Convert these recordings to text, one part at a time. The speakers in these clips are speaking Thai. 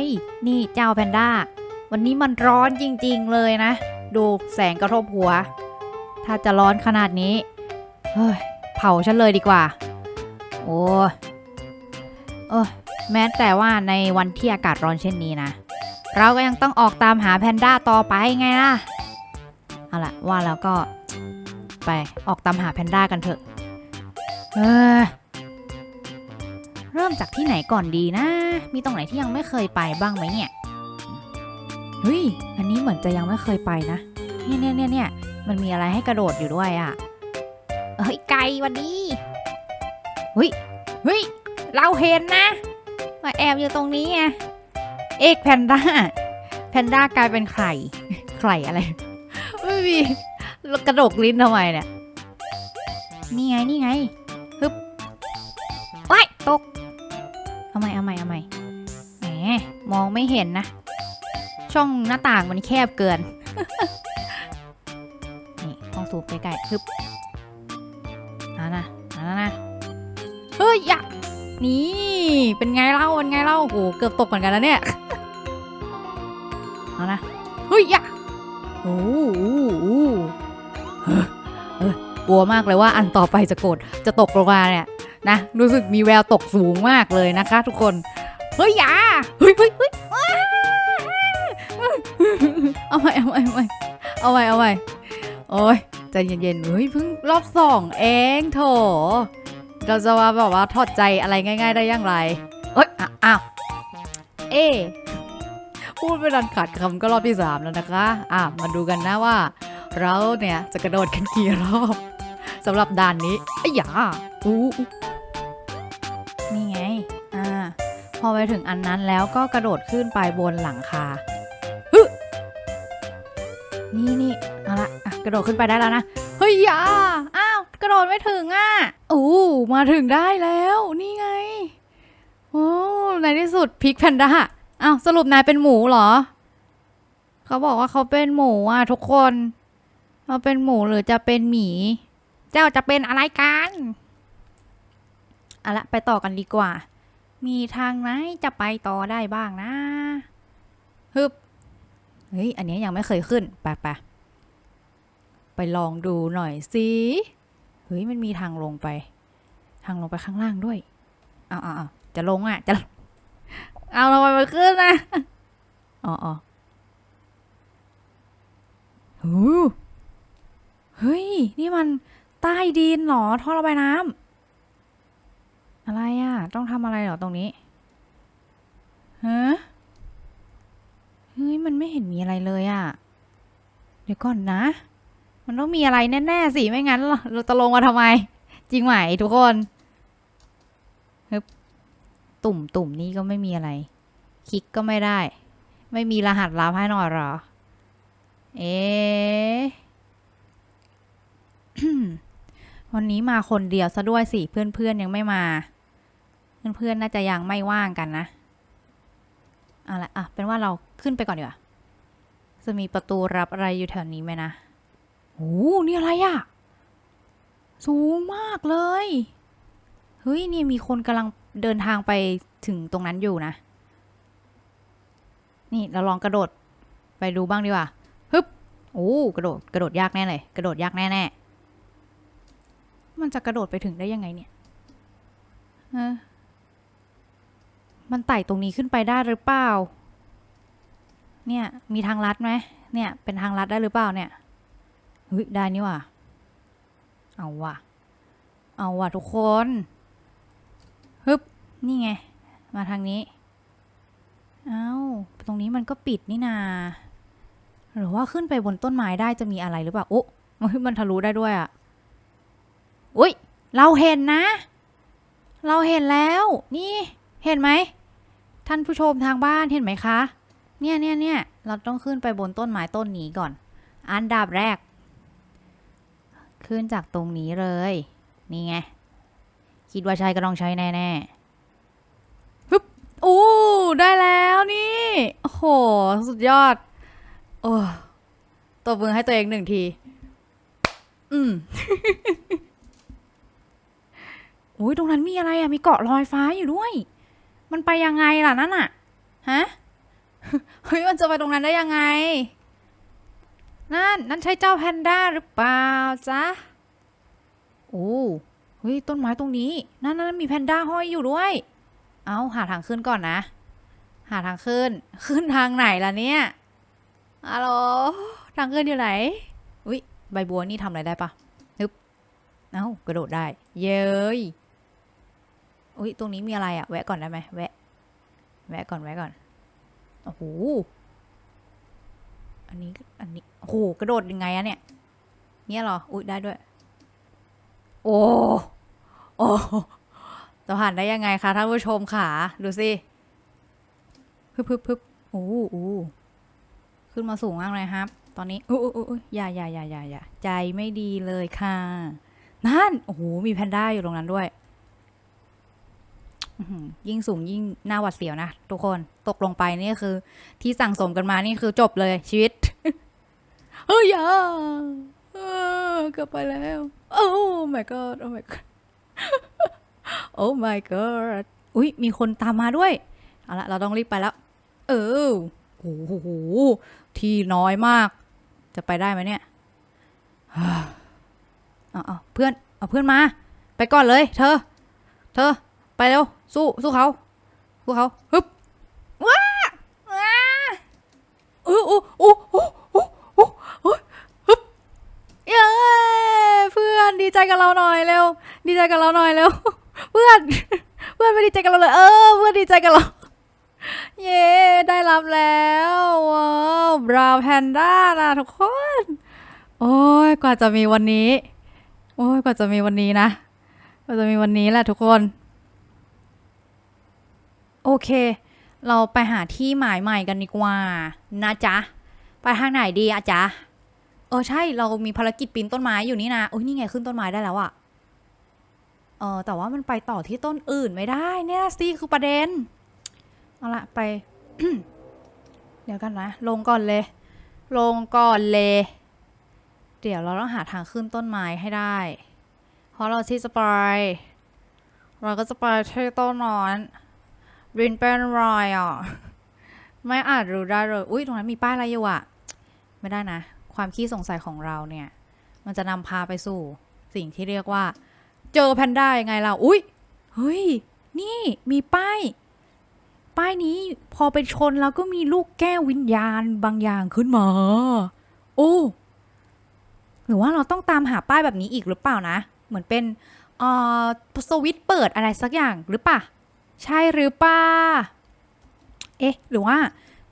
ย นี่เจ้าแพนด้า วันนี้มันร้อนจริงๆเลยนะ ดูแสงกระทบหัว ถ้าจะร้อนขนาดนี้ เฮ้ย เผาฉันเลยดีกว่า โอ้ยเออแม้แต่ว่าในวันที่อากาศร้อนเช่นนี้นะ เราก็ยังต้องออกตามหาแพนด้าต่อไปไงล่ะ เอาล่ะว่าแล้วก็ไปออกตามหาแพนด้ากันเถอะ เออ เริ่มจากที่ไหนก่อนดีนะ มีตรงไหนที่ยังไม่เคยไปบ้างไหมเนี่ยเฮ้ยอันนี้เหมือนจะยังไม่เคยไปนะ เนี่ยเนี่ยเนี่ยเนี่ยมันมีอะไรให้กระโดดอยู่ด้วยอะ่ะเฮ้ยไก่วันนี้เฮ้ยเฮ้ยเราเห็นนะ มาแอบอยู่ตรงนี้ไงเอกแพนด้าแพนด้ากลายเป็นไข่ไข่อะไรไม่มีแล้วกระดกลิ้นทำไมเนี่ยนี่ไงนี่ไง เอาใหม่เอาใหม่เอาใหม่แหมมองไม่เห็นนะ ช่องหน้าต่างมันแคบเกิน นี่ต้องสูบใกล้ๆฮึบอานะอ่านะเฮ้ยอยะนี่ เป็นไงเล่าเป็นไงเล่าโอ้เกือบตกเหมือนกันแล้วเนี่ย เอานะ เฮ้ยอยะโอ้โหโอ้เฮ้ยเอ้ยกลัวมากเลยว่าอันต่อไปจะโกรธจะตกลงมาเนี่ย นะรู้สึกมีแววตกสูงมากเลยนะคะ ทุกคนเฮ้ยอย่าเฮ้ยเฮ้ยเฮ้ยเอาใหม่เอาใหม่เอาใหม่เอาใหม่เอาใหม่โอ้ยใจเย็นๆเฮ้ยเพิ่งรอบสองเองโถเราจะมาแบบว่าถอดใจอะไรง่าย ๆ ได้อย่างไรเอ้ยอะอ้าวเอพูดไปดันขาดคำก็รอบที่สามแล้วนะคะ อะมาดูกันนะว่า เราเนี่ยจะกระโดดกันกี่รอบสำหรับด่านนี้อ้ยอย่าอู้ อไปถึงอันนั้นแล้วก็กระโดดขึ้นไปบนหลังคาฮึนี่นี่เอาละอะกระโดดขึ้นไปได้แล้วนะ เฮ้ยอย่าอ้าว กระโดดไม่ถึงอะอู้มาถึงได้แล้ว นี่ไง โอ้ในที่สุดพิกแพนด้าอ้าวสรุปนายเป็นหมูเหรอ เขาบอกว่าเขาเป็นหมูอะทุกคนเราเป็นหมูหรือจะเป็นหมี เจ้าจะเป็นอะไรกันเอาละไปต่อกันดีกว่า มีทางไหนจะไปต่อได้บ้างนะฮึบเฮ้ย อันนี้ยังไม่เคยขึ้น ไปไปไปลองดูหน่อยสิเฮ้ย มันมีทางลงไป ทางลงไปข้างล่างด้วย เอาเอาเอาจะลงอะ จะ เอาลงไปมันขึ้นนะ อ๋ออ๋อเฮ้ย นี่มันใต้ดินเหรอท่อระบายน้ำ อะไรอะ ต้องทำอะไรเหรอตรงนี้ฮะเฮ้ย มันไม่เห็นมีอะไรเลยอะ่ะ เดี๋ยวก่อนนะ มันต้องมีอะไรแน่ๆสิ ไม่งั้นเราเราจะลงมาทำไม จริงไหมทุกคนฮึบตุ่มตุ่มนี่ก็ไม่มีอะไร คลิกก็ไม่ได้ ไม่มีรหัสลับให้หน่อยเหรอ เอ๊ะวันนี้มาคนเดียวซะด้วยสิ เพื่อนๆยังไม่มา เพื่อนๆน่าจะยังไม่ว่างกันนะเอาละอะเป็นว่าเราขึ้นไปก่อนดีกว่าจะมีประตูรับอะไรอยู่แถวนี้ไหมนะโอ้นี่อะไรอะสูงมากเลยเฮ้ยนี่มีคนกำลังเดินทางไปถึงตรงนั้นอยู่นะ นี่เราลองกระโดดไปดูบ้างดีกว่าฮึบโอ้กระโดดกระโดดยากแน่เลย กระโดดยากแน่ๆมันจะกระโดดไปถึงได้ยังไงเนี่ยเออ มันไต่ตรงนี้ขึ้นไปได้หรือเปล่า เนี่ย มีทางลัดไหมเนี่ย เป็นทางลัดได้หรือเปล่าเนี่ยเฮ้ยได้นี่ว่ะ เอาว่ะ เอาว่ะทุกคนฮึบ นี่ไง มาทางนี้ เอาตรงนี้มันก็ปิดนี่นา หรือว่าขึ้นไปบนต้นไม้ได้จะมีอะไรหรือเปล่า โอ้เฮ้ยมันทะลุได้ด้วยอะ อุ้ย เราเห็นนะ เราเห็นแล้ว นี่ เห็นไหม ท่านผู้ชมทางบ้านเห็นไหมคะ เนี่ยเนี่ยเนี่ยเราต้องขึ้นไปบนต้นไม้ต้นนี้ก่อน อันดับแรก ขึ้นจากตรงนี้เลย นี่ไง คิดว่าใช่ก็ต้องใช้แน่ๆฮึบโอ้ได้แล้วนี่ โอ้โห สุดยอด โอ้ตบมือให้ตัวเองหนึ่งที อืมอุ้ยตรงนั้นมีอะไรอะมีเกาะลอยฟ้าอยู่ด้วย มันไปยังไงล่ะนั่นอะฮะ เฮ้ยมันจะไปตรงนั้นได้ยังไง นั่น นั่นใช่เจ้าแพนด้าหรือเปล่าจ๊ะ โอ้เฮ้ยต้นไม้ตรงนี้ นั่นนั่นมีแพนด้าห้อยอยู่ด้วย เอาหาทางขึ้นก่อนนะ หาทางขึ้น ขึ้นทางไหนล่ะเนี่ยฮัลโหลทางขึ้นอยู่ไหน อุ้ยใบบัวนี่ทำอะไรได้ปะนึบเอ้ากระโดดได้ เย้ย อุ้ยตรงนี้มีอะไรอะแวะก่อนได้ไหมแวะ แวะก่อนแวะก่อน โอ้โห อันนี้อันนี้ โอ้โห กระโดดยังไงอะเนี่ย เนี่ยหรอ อุ้ยได้ด้วย โอ้โอ้จะผ่านได้ยังไงคะท่านผู้ชมขาดูสิพึบพึบพึบโอ้โหโอ้ขึ้นมาสูงมากเลยครับ ตอนนี้โอ้โอ้โอ้โอ้อย่าอย่าอย่าอย่าอย่าใจไม่ดีเลยค่ะ นั่น โอ้โห มีแพนด้าอยู่ตรงนั้นด้วย ยิ่งสูงยิ่งหน้าหวัดเสียวนะทุกคนตกลงไปนี่คือ ที่สั่งสมกันมานี่คือจบเลยชีวิต เฮ้ยอย่าเกลับไปแล้ว โอ้ my god โอ้ my god โอ้ my god อุ้ยมีคนตามมาด้วย เอาละเราต้องรีบไปแล้ว เออโอ้โหที่น้อยมาก จะไปได้ไหมเนี่ยเอาเอาเพื่อน เอาเพื่อนมา ไปก่อนเลย เธอ เธอ ไปเร็ว สู้สู้เขาสู้เขาฮึบว้าว้าโอ้โอ้โอ้โอ้โอ้โอ้โอ้ฮึบเย้เพื่อนดีใจกับเราหน่อยเร็ว ดีใจกับเราหน่อยเร็ว เพื่อน เพื่อนไม่ดีใจกับเราเลย เออ เพื่อนดีใจกับเรา เย้ได้รับแล้วว้าวบราวแพนด้านะทุกคน โอ้ยกว่าจะมีวันนี้ โอ้ยกว่าจะมีวันนี้นะกว่าจะมีวันนี้แหละทุกคน โอเค เราไปหาที่หมายใหม่กันดีกว่า นะจ๊ะ ไปทางไหนดีอะจ๊ะ เออใช่ เรามีภารกิจปีนต้นไม้อยู่นี่นะโอ้ยนี่ไงขึ้นต้นไม้ได้แล้วอะเออแต่ว่ามันไปต่อที่ต้นอื่นไม่ได้ เนี่ยสิคือประเด็น เอาละไป เดี๋ยวกันนะ ลงก่อนเลย ลงก่อนเลย เดี๋ยวเราต้องหาทางขึ้นต้นไม้ให้ได้ เพราะเราที่จะไปเราก็จะไปที่ต้นนอน รินเป็นรอยอะ ไม่อาจรู้ได้เลย อุ้ยตรงนั้นมีป้ายอะไรอยู่อะ ไม่ได้นะ ความขี้สงสัยของเราเนี่ย มันจะนำพาไปสู่ สิ่งที่เรียกว่า เจอแพนด้ายังไงเรา อุ้ยเฮ้ย นี่มีป้าย ป้ายนี้พอไปชนแล้วก็มีลูกแก้ววิญญาณบางอย่างขึ้นมา โอ้หรือว่าเราต้องตามหาป้ายแบบนี้อีกหรือเปล่านะ เหมือนเป็นเอ่อสวิตเปิดอะไรสักอย่างหรือเปล่า ใช่หรือปลาเอ๊ะ หรือว่า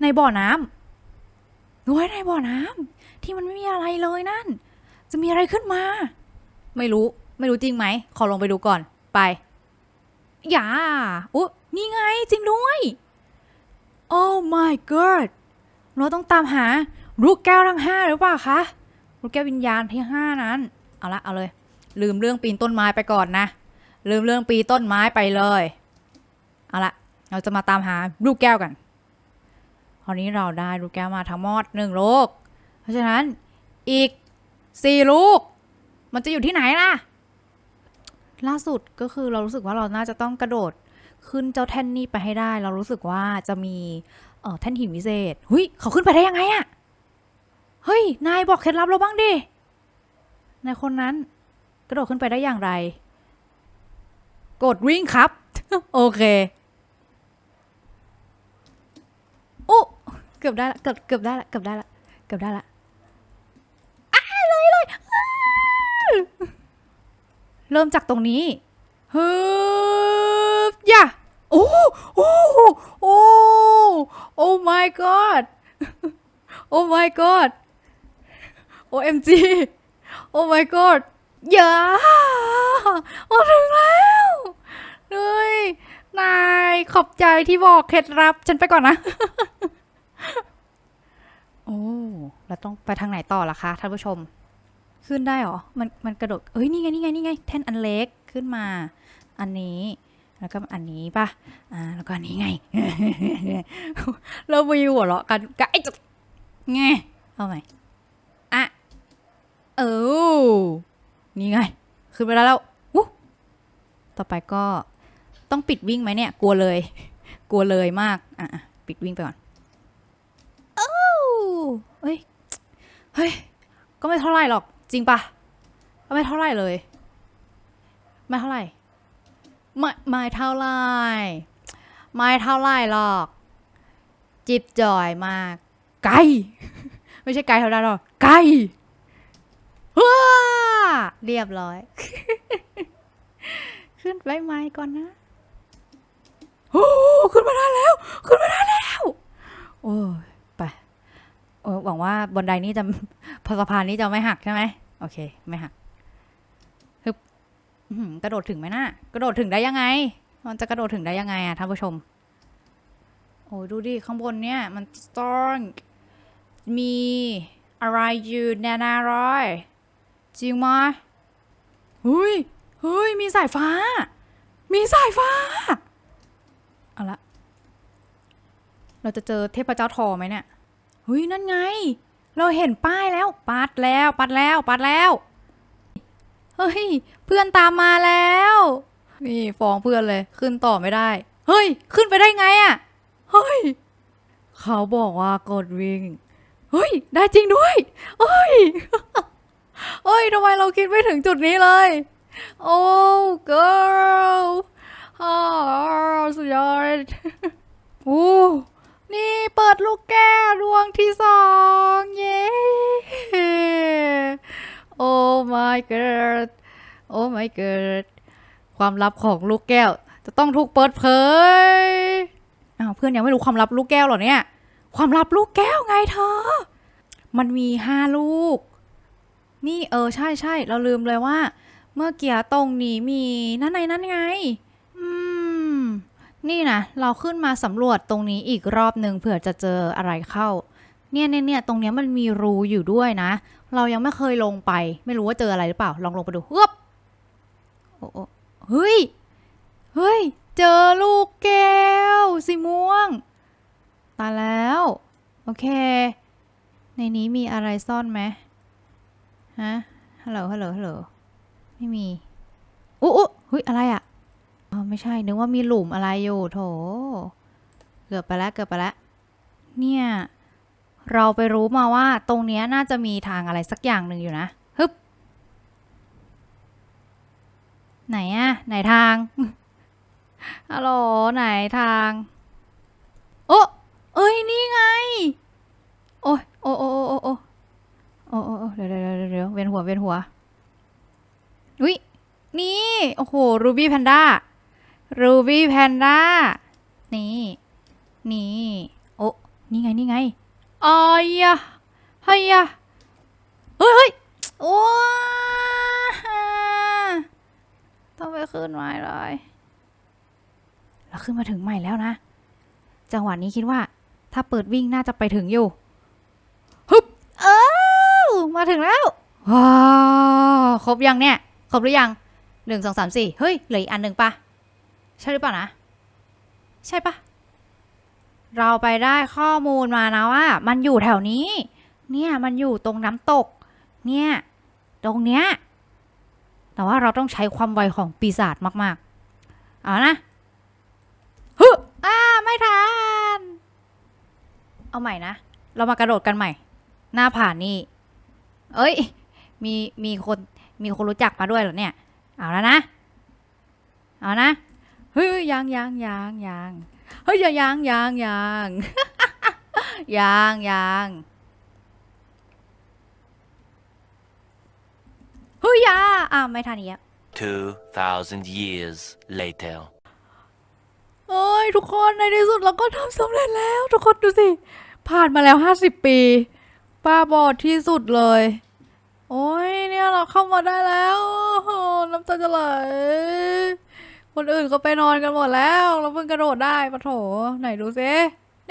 ในบ่อน้ำหรือว่าในบ่อน้ำที่มันไม่มีอะไรเลยนั่น จะมีอะไรขึ้นมา ไม่รู้ ไม่รู้จริงไหม ขอลงไปดูก่อน ไป อย่าอุ๊นี่ไงจริงด้วย Oh my god เราต้องตามหาลูกแก้วทั้งห้าหรือเปล่าคะลูกแก้ววิญญาณที่ห้านั้น เอาละเอาเลย ลืมเรื่องปีนต้นไม้ไปก่อนนะ ลืมเรื่องปีนต้นไม้ไปเลย เอาละเราจะมาตามหาลูกแก้วกันคราวนี้เราได้ลูกแก้วมาทั้งหมดหนึ่งลูก เพราะฉะนั้นอีกสี่ลูก มันจะอยู่ที่ไหนล่ะ ล่าสุดก็คือเรารู้สึกว่าเราน่าจะต้องกระโดดขึ้นเจ้าแท่นนี้ไปให้ได้ เรารู้สึกว่าจะมีเอ่อแท่นหินวิเศษหุยเขาขึ้นไปได้ยังไงอะเฮ้ย นายบอกเคล็ดลับเราบ้างดิ นายคนนั้น กระโดดขึ้นไปได้อย่างไร กดวิ่งครับ โอเค โอ้ เกือบได้ละเกือบเกือบได้ละเกือบได้ละเกือบได้ละอ้าเลยเลยเริ่มจากตรงนี้ฮึบย่าโอ้โอ้โอ้โอ้ my god โอ้ my god OMG โอ้ my god อย่าโอ้ถึงแล้วเลยนายขอบใจที่บอกเคล็ดลับ ฉันไปก่อนนะ โอ้แล้วต้องไปทางไหนต่อล่ะคะท่านผู้ชม ขึ้นได้เหรอ มันมันกระโดดเอ้ยนี่ไงนี่ไงนี่ไงแท่นอันเล็กขึ้นมา อันนี้แล้วก็อันนี้ป่ะ อ่า แล้วก็อันนี้ไง เราไปหัวเราะกันกไอ้จุดไง เอาใหม่อะ เออ นี่ไง ขึ้นไปแล้วแล้ววู้ต่อไปก็ต้องปิดวิ่งไหมเนี่ย กลัวเลย กลัวเลยมาก อะอะปิดวิ่งไปก่อน เอ้ย เฮ้ย ก็ไม่เท่าไหร่หรอก จริงปะก็ไม่เท่าไหร่เลย ไม่เท่าไหร่ ไม่ไม่เท่าไหร่ไม่เท่าไหร่หรอก จิบจ่อยมาก ไกล ไม่ใช่ไกลเท่านั้นหรอก ไกลว้าเรียบร้อย ขึ้นไปไม้ก่อนนะ โอ้ขึ้นมาได้แล้ว ขึ้นมาได้แล้ว โอ้ยไปโอ้ยหวังว่า บนไดนี้จะพสะพานนี้จะไม่หักใช่ไหมโอเค ไม่หักฮึบอื้อกระโดดถึงไหมนะ่ะกระโดดถึงได้ยังไง มันจะกระโดดถึงได้ยังไงอะท่านผู้ชม โอ้ยดูดิข้างบนเนี่ยมัน strong มีอะไรอยู่แน่ๆเลยจริงไหมเฮ้ยเฮ้ยมีสายฟ้า มีสายฟ้า เอาละ เราจะเจอเทพเจ้าทอไหมเนี่ยเฮ้ย นั่นไง เราเห็นป้ายแล้ว ปัดแล้ว ปัดแล้ว ปัดแล้ว เฮ้ย เพื่อนตามมาแล้ว นี่ฟ้องเพื่อนเลย ขึ้นต่อไม่ได้ เฮ้ย ขึ้นไปได้ไงอะเฮ้ย เขาบอกว่ากดวิ่ง เฮ้ย ได้จริงด้วย เฮ้ย เฮ้ยทำไมเราคิดไม่ถึงจุดนี้เลย โอ้ girl อ๋อสุดยอดโอ้นี่เปิดลูกแก โอ้ my god ความลับของลูกแก้ว จะต้องถูกเปิดเผยอ้าวเพื่อนยังไม่รู้ความลับลูกแก้วหรอเนี่ย ความลับลูกแก้วไงเธอ มันมีห้าลูก นี่เออใช่ใช่เราลืมเลยว่า เมื่อเกี้ตรงนี้มีนั่นไงนั่นไง อืม นี่นะเราขึ้นมาสำรวจตรงนี้อีกรอบหนึ่งเผื่อจะเจออะไรเข้า เนี่ยเนี่ยเนี่ยตรงเนี้ยมันมีรูอยู่ด้วยนะ เรายังไม่เคยลงไป ไม่รู้ว่าเจออะไรหรือเปล่า ลองลงไปดูเฮ้บ โอ้โอเฮ้ย เฮ้ย เจอลูกแก้วสีม่วง ตายแล้ว โอเค ในนี้มีอะไรซ่อนไหมฮะ ฮัลโหล ฮัลโหล ฮัลโหล ไม่มีอุ๊อุ๊เฮ้ย อะไรอะอ๋อไม่ใช่ นึกว่ามีหลุมอะไรอยู่โถ เกือบไปแล้ว เกือบไปแล้ว เนี่ย เราไปรู้มาว่าตรงนี้น่าจะมีทางอะไรสักอย่างหนึ่งอยู่นะ ไหนอะไหนทางฮัลโหลไหนทาง โอ้เอ้ย นี่ไง โอ้ยโอ้โอ้โอ้โอ้โอ้โอ้โอ้เดี๋ยวเดี๋ยวเดี๋ยวเวียนหัวเวียนหัว อุ้ยนี่ โอ้โห รูบี้แพนด้า รูบี้แพนด้า นี่ นี่ โอ้ นี่ไง นี่ไงอ๋อยะเฮ้ยะเฮ้ยเฮ้ยโอ้ย ต้องไปขึ้นใหม่เลย เราขึ้นมาถึงใหม่แล้วนะ จังหวะนี้คิดว่า ถ้าเปิดวิ่งน่าจะไปถึงอยู่ฮึบเอ้ามาถึงแล้วว้าวครบยังเนี่ย ครบหรือยังหนึ่งสองสามสี่เฮ้ย เหลืออีกอันหนึ่งปะใช่หรือเปล่านะ ใช่ปะเราไปได้ข้อมูลมานะว่า มันอยู่แถวนี้ เนี่ยมันอยู่ตรงน้ำตก เนี่ย ตรงเนี้ย แต่ว่าเราต้องใช้ความไวของปีศาจมากๆ เอานะฮึอ่าไม่ทัน เอาใหม่นะ เรามากระโดดกันใหม่ หน้าผ่านนี่ เอ้ย มีมีคนมีคนรู้จักมาด้วยเหรอเนี่ย เอาแล้วนะ เอานะ เฮ้ยยังยังยังยังเฮ้ยยังยังยังยังยังยัง เฮ้ยอยาอ่าไม่ทันอีกแล้ว2,000 years later. เอ้ยทุกคนในที่สุดเราก็ทำสำเร็จแล้ว ทุกคนดูสิ ผ่านมาแล้วห้าสิบปี ป้าบอดที่สุดเลย โอ้ยเนี่ยเราเข้ามาได้แล้วโอ้โหน้ำตาจะไหลคนอื่นเขาไปนอนกันหมดแล้ว เราเพิ่งกระโดดได้ปะโถ ไหนดูซิ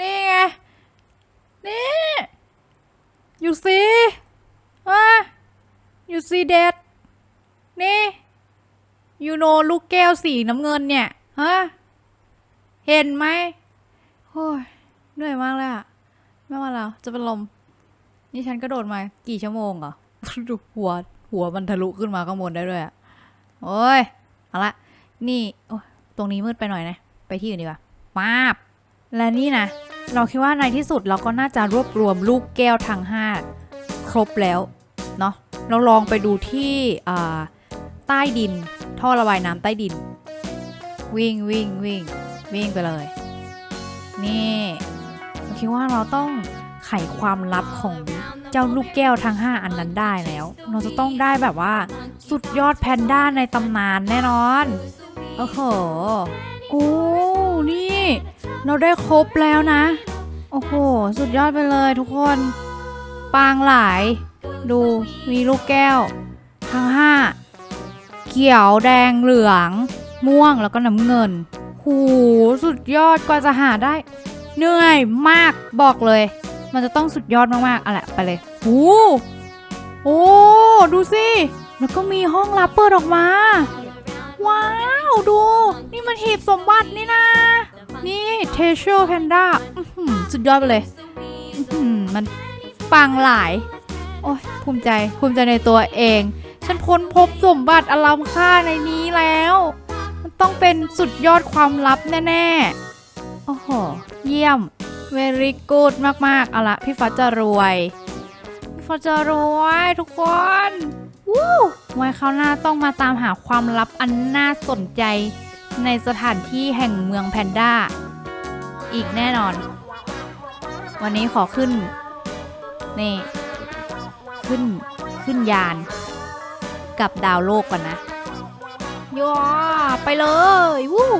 นี่ไง นี่ อยู่สิว่าอยู่ สิเด็ดนี่ยูโนลูกแก้วสีน้ำเงินเนี่ย ฮะ เห็นไหมโอ้ยเหนื่อยมากเลยอะไม่ว่าแล้วจะเป็นลม นี่ฉันกระโดดมา กี่ชั่วโมงเหรอดูหัว หัวมันทะลุขึ้นมาข้างบนได้ด้วยอะโอ้ย เอาละ นี่ โอ้ยตรงนี้มืดไปหน่อยนะ ไปที่อื่นดีกว่าป๊าบ และนี่นะ เราคิดว่าในที่สุดเราก็น่าจะรวบรวมลูกแก้วทั้งห้าครบแล้ว เนาะ เราลองไปดูที่ใต้ดิน ท่อระบายน้ำใต้ดิน วิ่งวิ่งวิ่งวิ่งไปเลย นี่เราคิดว่าเราต้องไขความลับของเจ้าลูกแก้วทั้ง 5 อันนั้นได้แล้ว เราจะต้องได้แบบว่า สุดยอดแพนด้าในตำนานแน่นอนโอ้โหโอ้นี่ เราได้ครบแล้วนะ โอ้โห สุดยอดไปเลยทุกคน ปางหลาย ดูมีลูกแก้ว ทั้งห้าเขียวแดงเหลือง ม่วงแล้วก็น้ำเงินหูสุดยอดกว่าจะหาได้ เหนื่อยมากบอกเลย มันจะต้องสุดยอดมากๆเอาละไปเลยหูโอ้ ดูสิ แล้วก็มีห้องลับเปิดออกมา ว้าว ดู นี่มันหีบสมบัตินี่นะ นี่เทเชอร์แพนด้าสุดยอดไปเลย มันปังหลาย โอ้ยภูมิใจภูมิใจในตัวเอง ฉันค้นพบสมบัติอลัมค่าในนี้แล้ว มันต้องเป็นสุดยอดความลับแน่ๆ โอ้โห เยี่ยม very good มากๆ เอาละพี่ฟ้าจะรวย พี่ฟ้าจะรวยทุกคนวู้ไว้คราวหน้าต้องมาตามหาความลับอันน่าสนใจ ในสถานที่แห่งเมืองแพนด้า อีกแน่นอน วันนี้ขอขึ้น นี่ ขึ้นขึ้นยาน กับดาวโลกก่อนนะย่อไปเลย วู้